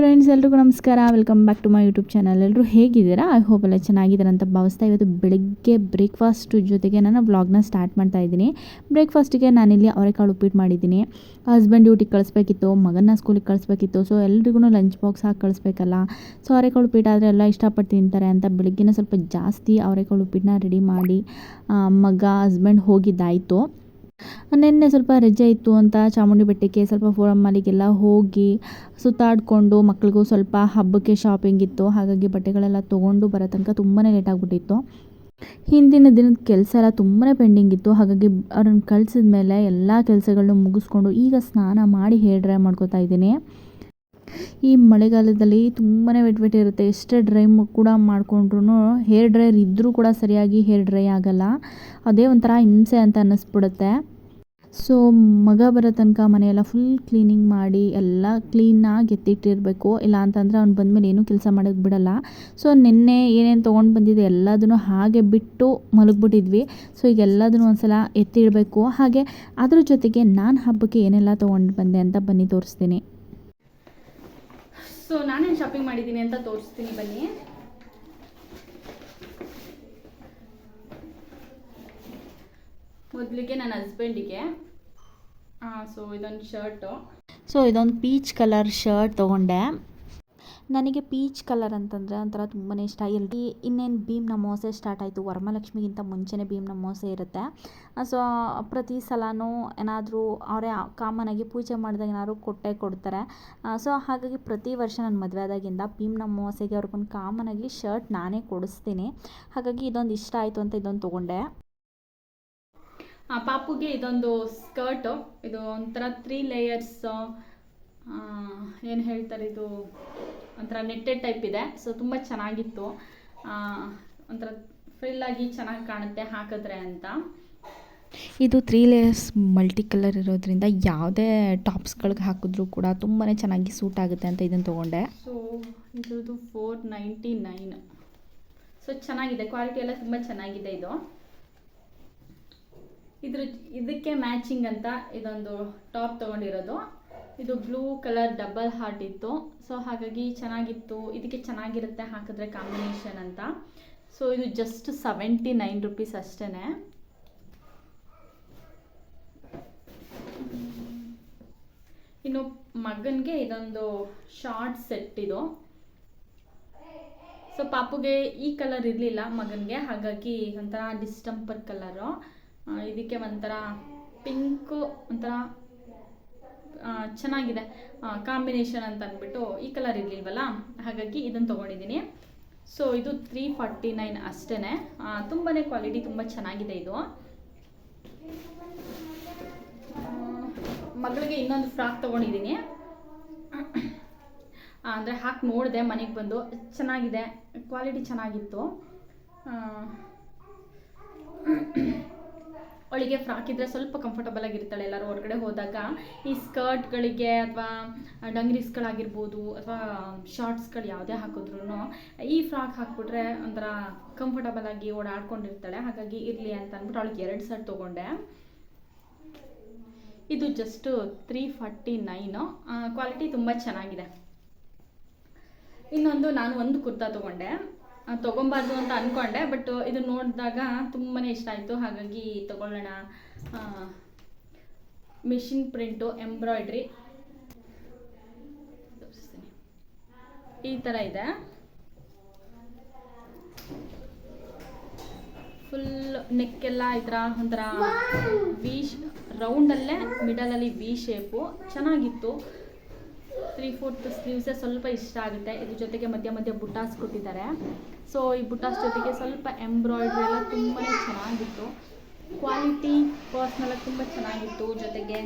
Friends ಎಲ್ರಿಗೂ ನಮಸ್ಕಾರ. Welcome back to my YouTube channel ಎಲ್ಲರೂ ಹೇಗಿದ್ದೀರಾ? ಐ ಹೋಪ್ ಎಲ್ಲ ಚೆನ್ನಾಗಿದ್ದಾರೆ ಅಂತ ಭಾವಿಸ್ತಾ ಇವತ್ತು ಬೆಳಗ್ಗೆ ಬ್ರೇಕ್ಫಾಸ್ಟ್ ಜೊತೆಗೆ ನಾನು ವ್ಲಾಗ್ನ ಸ್ಟಾರ್ಟ್ ಮಾಡ್ತಾ ಇದ್ದೀನಿ. ಬ್ರೇಕ್ಫಾಸ್ಟಿಗೆ ನಾನಿಲ್ಲಿ ಅವರೆಕಾಳು ಉಪ್ಪಿಟ್ಟು ಮಾಡಿದ್ದೀನಿ. ಹಸ್ಬೆಂಡ್ ಡ್ಯೂಟಿಗೆ ಕಳಿಸ್ಬೇಕಿತ್ತು ಮಗನ ಸ್ಕೂಲಿಗೆ ಕಳಿಸ್ಬೇಕಿತ್ತು ಸೊ ಎಲ್ರಿಗೂ ಲಂಚ್ ಬಾಕ್ಸ್ ಹಾಕಿ ಕಳಿಸ್ಬೇಕಲ್ಲ. ಸೊ ಅವರೆಕಾಳು ಉಪ್ಪಿಟ್ಟು ಆದರೆ ಎಲ್ಲ ಇಷ್ಟಪಟ್ಟು ತಿಂತಾರೆ ಅಂತ ಬೆಳಗ್ಗೆನೇ ಸ್ವಲ್ಪ ಜಾಸ್ತಿ ಅವರೆಕಾಳು ಉಪ್ಪಿಟ್ಟನ್ನ ರೆಡಿ ಮಾಡಿ ಮಗ ಹಸ್ಬೆಂಡ್ ಹೋಗಿದ್ದಾಯಿತು. ನಿನ್ನೆ ಸ್ವಲ್ಪ ರಜೆ ಇತ್ತು ಅಂತ ಚಾಮುಂಡಿ ಬೆಟ್ಟಕ್ಕೆ ಸ್ವಲ್ಪ ಫೋರಮ್ ಮಾಲಿಗೆಲ್ಲ ಹೋಗಿ ಸುತ್ತಾಡಿಕೊಂಡು ಮಕ್ಳಿಗೂ ಸ್ವಲ್ಪ ಹಬ್ಬಕ್ಕೆ ಶಾಪಿಂಗ್ ಇತ್ತು. ಹಾಗಾಗಿ ಬಟ್ಟೆಗಳೆಲ್ಲ ತೊಗೊಂಡು ಬರೋ ತನಕ ತುಂಬಾ ಲೇಟ್ ಆಗಿಬಿಟ್ಟಿತ್ತು. ಹಿಂದಿನ ದಿನದ ಕೆಲಸ ಎಲ್ಲ ತುಂಬಾ ಪೆಂಡಿಂಗ್ ಇತ್ತು. ಹಾಗಾಗಿ ಅವ್ರನ್ನ ಕಳಿಸಿದ ಮೇಲೆ ಎಲ್ಲ ಕೆಲಸಗಳನ್ನೂ ಮುಗಿಸ್ಕೊಂಡು ಈಗ ಸ್ನಾನ ಮಾಡಿ ಹೇರ್ ಡ್ರೈ ಮಾಡ್ಕೋತಾ ಇದ್ದೀನಿ. ಈ ಮಳೆಗಾಲದಲ್ಲಿ ತುಂಬಾ ವೆಟ್ ವೆಟ್ ಇರುತ್ತೆ. ಎಷ್ಟೇ ಡ್ರೈ ಕೂಡ ಮಾಡಿಕೊಂಡ್ರೂ ಹೇರ್ ಡ್ರೈಯರ್ ಇದ್ದರೂ ಕೂಡ ಸರಿಯಾಗಿ ಹೇರ್ ಡ್ರೈ ಆಗಲ್ಲ. ಅದೇ ಒಂಥರ ಹಿಂಸೆ ಅಂತ ಅನ್ನಿಸ್ಬಿಡುತ್ತೆ. ಸೊ ಮಗ ಬರೋ ತನಕ ಮನೆಯೆಲ್ಲ ಫುಲ್ ಕ್ಲೀನಿಂಗ್ ಮಾಡಿ, ಎಲ್ಲ ಕ್ಲೀನಾಗಿ ಎತ್ತಿಟ್ಟಿರಬೇಕು. ಇಲ್ಲ ಅಂತಂದರೆ ಅವ್ನು ಬಂದಮೇಲೆ ಏನೂ ಕೆಲಸ ಮಾಡೋಕ್ಕೆ ಬಿಡಲ್ಲ. ಸೊ ನಿನ್ನೆ ಏನೇನು ತೊಗೊಂಡು ಬಂದಿದೆ ಎಲ್ಲದನ್ನು ಹಾಗೆ ಬಿಟ್ಟು ಮಲಗಿಬಿಟ್ಟಿದ್ವಿ. ಸೊ ಈಗ ಎಲ್ಲದನ್ನು ಒಂದ್ಸಲ ಎತ್ತಿಡಬೇಕು. ಹಾಗೆ ಅದ್ರ ಜೊತೆಗೆ ನಾನು ಹಬ್ಬಕ್ಕೆ ಏನೆಲ್ಲ ತೊಗೊಂಡು ಬಂದೆ ಅಂತ ಬನ್ನಿ ತೋರಿಸ್ತೀನಿ. ಸೊ ನಾನೇನು ಶಾಪಿಂಗ್ ಮಾಡಿದ್ದೀನಿ ಅಂತ ತೋರಿಸ್ತೀನಿ ಬನ್ನಿ. ಮೊದಲಿಗೆ ನನ್ನ ಹಸ್ಬೆಂಡಿಗೆ ಸೊ ಇದೊಂದು ಶರ್ಟು ಸೊ ಇದೊಂದು ಪೀಚ್ ಕಲರ್ ಶರ್ಟ್ ತೊಗೊಂಡೆ. ನನಗೆ ಪೀಚ್ ಕಲರ್ ಅಂತಂದರೆ ಒಂಥರ ತುಂಬಾ ಇಷ್ಟ. ಎಲ್ಲಿ ಇನ್ನೇನು ಭೀಮ್ ನಮೋಸೆ ಸ್ಟಾರ್ಟ್ ಆಯಿತು, ವರಮಲಕ್ಷ್ಮಿಗಿಂತ ಮುಂಚೆನೇ ಭೀಮ್ ನಮೋಸೆ ಇರುತ್ತೆ. ಸೊ ಪ್ರತಿ ಸಲನೂ ಏನಾದರೂ ಅವರೇ ಕಾಮನಾಗಿ ಪೂಜೆ ಮಾಡಿದಾಗ ಏನಾದ್ರು ಕೊಟ್ಟೆ ಕೊಡ್ತಾರೆ. ಸೊ ಹಾಗಾಗಿ ಪ್ರತಿ ವರ್ಷ ನಾನು ಮದುವೆ ಆದಾಗಿಂದ ಭೀಮ್ ನಮೋಸೆಗೆ ಅವ್ರಿಗೊಂದು ಕಾಮನಾಗಿ ಶರ್ಟ್ ನಾನೇ ಕೊಡಿಸ್ತೀನಿ. ಹಾಗಾಗಿ ಇದೊಂದು ಇಷ್ಟ ಆಯಿತು ಅಂತ ಇದೊಂದು ತೊಗೊಂಡೆ. ಪಾಪುಗೆ ಇದೊಂದು ಸ್ಕರ್ಟು ಇದು ಒಂಥರ ತ್ರೀ ಲೇಯರ್ಸ್ ಏನು ಹೇಳ್ತಾರೆ ಇದು? ಒಂಥರ ನೆಟ್ಟೆಡ್ ಟೈಪ್ ಇದೆ. ಸೊ ತುಂಬ ಚೆನ್ನಾಗಿತ್ತು. ಒಂಥರ ಫ್ರಿಲ್ಲಾಗಿ ಚೆನ್ನಾಗಿ ಕಾಣುತ್ತೆ ಹಾಕಿದ್ರೆ ಅಂತ. ಇದು ತ್ರೀ ಲೇಯರ್ಸ್ ಮಲ್ಟಿ ಕಲರ್ ಇರೋದ್ರಿಂದ ಯಾವುದೇ ಟಾಪ್ಸ್ಗಳಿಗೆ ಹಾಕಿದ್ರೂ ಕೂಡ ತುಂಬಾ ಚೆನ್ನಾಗಿ ಸೂಟ್ ಆಗುತ್ತೆ ಅಂತ ಇದನ್ನು ತೊಗೊಂಡೆ. ಸೊ ಇದ್ರದ್ದು ಫೋರ್ ನೈಂಟಿ ನೈನ್ ಸೊ ಚೆನ್ನಾಗಿದೆ. ಕ್ವಾಲಿಟಿ ಎಲ್ಲ ತುಂಬ ಚೆನ್ನಾಗಿದೆ ಇದು. ಇದ್ರ ಇದಕ್ಕೆ ಮ್ಯಾಚಿಂಗ್ ಅಂತ ಇದೊಂದು ಟಾಪ್ ತೊಗೊಂಡಿರೋದು. ಇದು ಬ್ಲೂ ಕಲರ್ ಡಬಲ್ ಹಾರ್ಟ್ ಇತ್ತು. ಸೊ ಹಾಗಾಗಿ ಚೆನ್ನಾಗಿತ್ತು. ಇದಕ್ಕೆ ಚೆನ್ನಾಗಿರುತ್ತೆ ಹಾಕಿದ್ರೆ ಕಾಂಬಿನೇಷನ್ ಅಂತ. ಸೊ ಇದು ಜಸ್ಟ್ ಸೆವೆಂಟಿ ನೈನ್ ರುಪೀಸ್ ಅಷ್ಟೇ ಇನ್ನು ಮಗನಿಗೆ ಇದೊಂದು ಶಾರ್ಟ್ ಸೆಟ್ ಇದು. ಸೊ ಪಾಪುಗೆ ಈ ಕಲರ್ ಇರಲಿಲ್ಲ ಮಗನಿಗೆ. ಹಾಗಾಗಿ ಒಂಥರ ಡಿಸ್ಟಂಪರ್ ಕಲರು ಇದಕ್ಕೆ ಒಂಥರ ಪಿಂಕು ಒಂಥರ ಚೆನ್ನಾಗಿದೆ ಕಾಂಬಿನೇಷನ್ ಅಂತ ಅಂದ್ಬಿಟ್ಟು ಈ ಕಲರ್ ಇರಲಿಲ್ವಲ್ಲ, ಹಾಗಾಗಿ ಇದನ್ನು ತೊಗೊಂಡಿದ್ದೀನಿ ಸೊ ಇದು ತ್ರೀ ಫಾರ್ಟಿ ನೈನ್ ಅಷ್ಟೇ ತುಂಬಾ ಕ್ವಾಲಿಟಿ ತುಂಬ ಚೆನ್ನಾಗಿದೆ ಇದು. ಮಗಳಿಗೆ ಇನ್ನೊಂದು ಫ್ರಾಕ್ ತೊಗೊಂಡಿದ್ದೀನಿ ಅಂದರೆ ಹಾಕಿ ನೋಡಿದೆ, ಮನೆಗೆ ಬಂದು. ಚೆನ್ನಾಗಿದೆ ಕ್ವಾಲಿಟಿ ಚೆನ್ನಾಗಿತ್ತು. ಅವಳಿಗೆ ಫ್ರಾಕ್ ಇದ್ದರೆ ಸ್ವಲ್ಪ ಕಂಫರ್ಟಬಲ್ ಆಗಿರ್ತಾಳೆ ಎಲ್ಲರೂ. ಹೊರಗಡೆ ಹೋದಾಗ ಈ ಸ್ಕರ್ಟ್ಗಳಿಗೆ ಅಥವಾ ಡಂಗ್ರೀಸ್ಗಳಾಗಿರ್ಬೋದು ಅಥವಾ ಶಾರ್ಟ್ಸ್ಗಳು ಯಾವುದೇ ಹಾಕಿದ್ರು ಈ ಫ್ರಾಕ್ ಹಾಕ್ಬಿಟ್ರೆ ಒಂಥರ ಕಂಫರ್ಟಬಲ್ ಆಗಿ ಓಡಾಡ್ಕೊಂಡಿರ್ತಾಳೆ. ಹಾಗಾಗಿ ಇರಲಿ ಅಂತ ಅಂದ್ಬಿಟ್ಟು ಅವಳಿಗೆ ಎರಡು ಸೆಟ್ ತೊಗೊಂಡೆ. ಇದು just three forty nine quality ತುಂಬ ಚೆನ್ನಾಗಿದೆ. ಇನ್ನೊಂದು ನಾನು ಒಂದು ಕುರ್ತಾ ತೊಗೊಂಡೆ. ತೊಗೊಬಾರ್ದು ಅಂತ ಅನ್ಕೊಂಡೆ ಬಟ್ ಇದು ನೋಡಿದಾಗ ತುಂಬಾ ಇಷ್ಟ ಆಯಿತು. ಹಾಗಾಗಿ ತಗೊಳ್ಳೋಣ. Machine print embroidery. ಈ ಥರ ಇದೆ. ಫುಲ್ ನೆಕ್ಕೆಲ್ಲ ಈ ಥರ ಒಂಥರ ವಿ ರೌಂಡಲ್ಲೇ ಮಿಡಲಲ್ಲಿ ವಿ ಶೇಪು ಚೆನ್ನಾಗಿತ್ತು. ತ್ರೀ ಫೋರ್ತ್ ಸ್ಲೀವ್ಸೇ ಸ್ವಲ್ಪ ಇಷ್ಟ ಆಗುತ್ತೆ. ಇದ್ರ ಜೊತೆಗೆ ಮಧ್ಯ ಮಧ್ಯ ಬುಟಾಸ್ ಕೊಟ್ಟಿದ್ದಾರೆ. ಸೊ ಈ ಬುಟಾಸ್ ಜೊತೆಗೆ ಸ್ವಲ್ಪ ಎಂಬ್ರಾಯ್ಡ್ರಿ ಎಲ್ಲ ತುಂಬಾ ಚೆನ್ನಾಗಿತ್ತು. ಕ್ವಾಲಿಟಿ ಪರ್ಸ್ನೆಲ್ಲ ತುಂಬ ಚೆನ್ನಾಗಿತ್ತು. ಜೊತೆಗೆ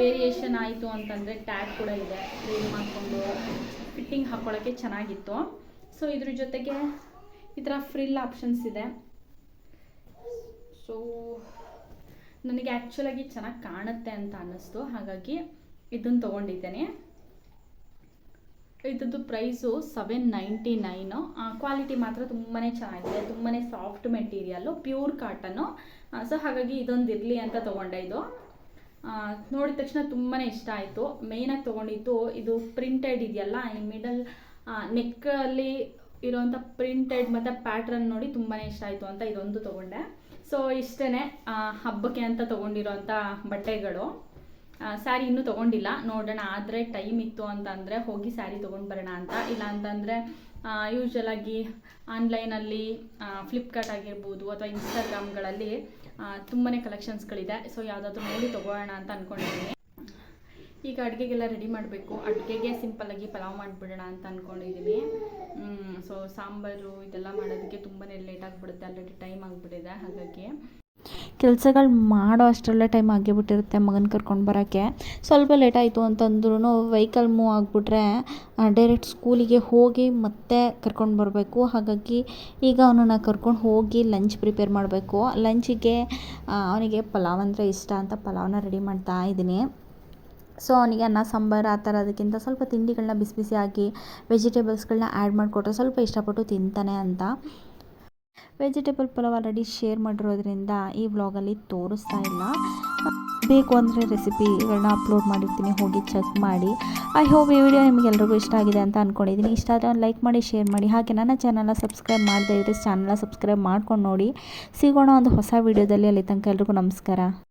ವೇರಿಯೇಷನ್ ಆಯಿತು ಅಂತಂದರೆ ಟ್ಯಾಗ್ ಕೂಡ ಇದೆ. ಕ್ಲೀನ್ ಮಾಡಿಕೊಂಡು ಫಿಟ್ಟಿಂಗ್ ಹಾಕ್ಕೊಳ್ಳೋಕ್ಕೆ ಚೆನ್ನಾಗಿತ್ತು. ಸೊ ಇದ್ರ ಜೊತೆಗೆ ಈ ಥರ ಫ್ರಿಲ್ ಆಪ್ಷನ್ಸ್ ಇದೆ. ಸೊ ನನಗೆ ಆ್ಯಕ್ಚುಲಾಗಿ ಚೆನ್ನಾಗಿ ಕಾಣುತ್ತೆ ಅಂತ ಅನ್ನಿಸ್ತು. ಹಾಗಾಗಿ ಇದನ್ನು ತೊಗೊಂಡಿದ್ದೇನೆ. ಇದ್ರದ್ದು price seven ninety nine quality ಮಾತ್ರ ತುಂಬಾ ಚೆನ್ನಾಗಿದೆ. ತುಂಬಾ soft material pure cotton so ಹಾಗಾಗಿ ಇದೊಂದು ಇರಲಿ ಅಂತ ತೊಗೊಂಡೆ ಇದು. ನೋಡಿದ ತಕ್ಷಣ ತುಂಬಾ ಇಷ್ಟ ಆಯಿತು. ಮೇಯ್ನಾಗಿ ತೊಗೊಂಡಿದ್ದು ಇದು ಪ್ರಿಂಟೆಡ್ ಇದೆಯಲ್ಲ, ಈ ಮಿಡಲ್ ನೆಕ್ಕಲ್ಲಿ ಇರೋವಂಥ ಪ್ರಿಂಟೆಡ್ ಮತ್ತು ಪ್ಯಾಟ್ರನ್ ನೋಡಿ ತುಂಬಾ ಇಷ್ಟ ಆಯಿತು ಅಂತ ಇದೊಂದು ತೊಗೊಂಡೆ. ಸೊ ಇಷ್ಟೇ ಹಬ್ಬಕ್ಕೆ ಅಂತ ತೊಗೊಂಡಿರೋಂಥ ಬಟ್ಟೆಗಳು. ಸ್ಯಾರಿ ಇನ್ನೂ ತೊಗೊಂಡಿಲ್ಲ. ನೋಡೋಣ, ಆದರೆ ಟೈಮ್ ಇತ್ತು ಅಂತ ಅಂದರೆ ಹೋಗಿ ಸ್ಯಾರಿ ತೊಗೊಂಡು ಬರೋಣ ಅಂತ. ಇಲ್ಲ ಅಂತಂದರೆ ಯೂಶ್ವಲಾಗಿ ಆನ್ಲೈನಲ್ಲಿ ಫ್ಲಿಪ್ಕಾರ್ಟ್ ಆಗಿರ್ಬೋದು ಅಥವಾ ಇನ್ಸ್ಟಾಗ್ರಾಮ್ಗಳಲ್ಲಿ ತುಂಬಾ ಕಲೆಕ್ಷನ್ಸ್ಗಳಿದೆ ಸೊ ಯಾವುದಾದ್ರೂ ನೋಡಿ ತೊಗೊಳ್ಳೋಣ ಅಂತ ಅಂದ್ಕೊಂಡಿದ್ದೀನಿ ಈಗ ಅಡುಗೆಗೆಲ್ಲ ರೆಡಿ ಮಾಡಬೇಕು. ಅಡುಗೆಗೆ ಸಿಂಪಲ್ಲಾಗಿ ಪಲಾವ್ ಮಾಡಿಬಿಡೋಣ ಅಂತ ಅಂದ್ಕೊಂಡಿದ್ದೀನಿ ಸೊ ಸಾಂಬಾರು ಇದೆಲ್ಲ ಮಾಡೋದಕ್ಕೆ ತುಂಬಾ ಲೇಟ್ ಆಗಿಬಿಡುತ್ತೆ. ಆಲ್ರೆಡಿ ಟೈಮ್ ಆಗಿಬಿಟ್ಟಿದೆ ಹಾಗಾಗಿ. ಕೆಲಸಗಳು ಮಾಡೋ ಅಷ್ಟರಲ್ಲೇ ಟೈಮ್ ಆಗಿಬಿಟ್ಟಿರುತ್ತೆ ಮಗನ ಕರ್ಕೊಂಡು ಬರೋಕ್ಕೆ. ಸ್ವಲ್ಪ ಲೇಟ್ ಆಯಿತು ಅಂತಂದ್ರೂ ವೆಹಿಕಲ್ ಮೂವ್ ಆಗಿಬಿಟ್ರೆ ಡೈರೆಕ್ಟ್ ಸ್ಕೂಲಿಗೆ ಹೋಗಿ ಮತ್ತೆ ಕರ್ಕೊಂಡು ಬರಬೇಕು. ಹಾಗಾಗಿ ಈಗ ಅವನನ್ನು ಕರ್ಕೊಂಡು ಹೋಗಿ ಲಂಚ್ ಪ್ರಿಪೇರ್ ಮಾಡಬೇಕು. ಲಂಚಿಗೆ ಅವನಿಗೆ ಪಲಾವ್ ಅಂದರೆ ಇಷ್ಟ ಅಂತ ಪಲಾವ್ನ ರೆಡಿ ಮಾಡ್ತಾ ಇದ್ದೀನಿ. ಸೊ ಅವನಿಗೆ ಅನ್ನ, ಸಾಂಬಾರು ಆ ಥರ ಅದಕ್ಕಿಂತ ಸ್ವಲ್ಪ ತಿಂಡಿಗಳನ್ನ ಬಿಸಿ ಬಿಸಿಯಾಗಿ ವೆಜಿಟೇಬಲ್ಸ್ಗಳನ್ನ ಆ್ಯಡ್ ಮಾಡಿಕೊಟ್ರೆ ಸ್ವಲ್ಪ ಇಷ್ಟಪಟ್ಟು ತಿಂತಾನೆ ಅಂತ. ವೆಜಿಟೇಬಲ್ ಪಲಾವ್ ಆಲ್ರೆಡಿ ಶೇರ್ ಮಾಡಿರೋದ್ರಿಂದ ಈ ವ್ಲಾಗಲ್ಲಿ ತೋರಿಸ್ತಾ ಇಲ್ಲ. ಬೇಕು ಅಂದರೆ ರೆಸಿಪಿಗಳನ್ನ ಅಪ್ಲೋಡ್ ಮಾಡಿರ್ತೀನಿ, ಹೋಗಿ ಚೆಕ್ ಮಾಡಿ. ಐ ಹೋಪ್ ಈ ವಿಡಿಯೋ ನಿಮಗೆಲ್ರಿಗೂ ಇಷ್ಟ ಆಗಿದೆ ಅಂತ ಅಂದ್ಕೊಂಡಿದ್ದೀನಿ ಇಷ್ಟ ಆದರೆ ಒಂದು ಲೈಕ್ ಮಾಡಿ ಶೇರ್ ಮಾಡಿ. ಹಾಗೆ ನನ್ನ ಚಾನಲ್ನ ಸಬ್ಸ್ಕ್ರೈಬ್ ಮಾಡದೇ ಇದ್ದರೆ ಚಾನಲ್ನ ಸಬ್ಸ್ಕ್ರೈಬ್ ಮಾಡ್ಕೊಂಡು ನೋಡಿ. ಸಿಗೋಣ ಒಂದು ಹೊಸ ವೀಡಿಯೋದಲ್ಲಿ ಅಲ್ಲಿ ತನಕ ಎಲ್ರಿಗೂ ನಮಸ್ಕಾರ.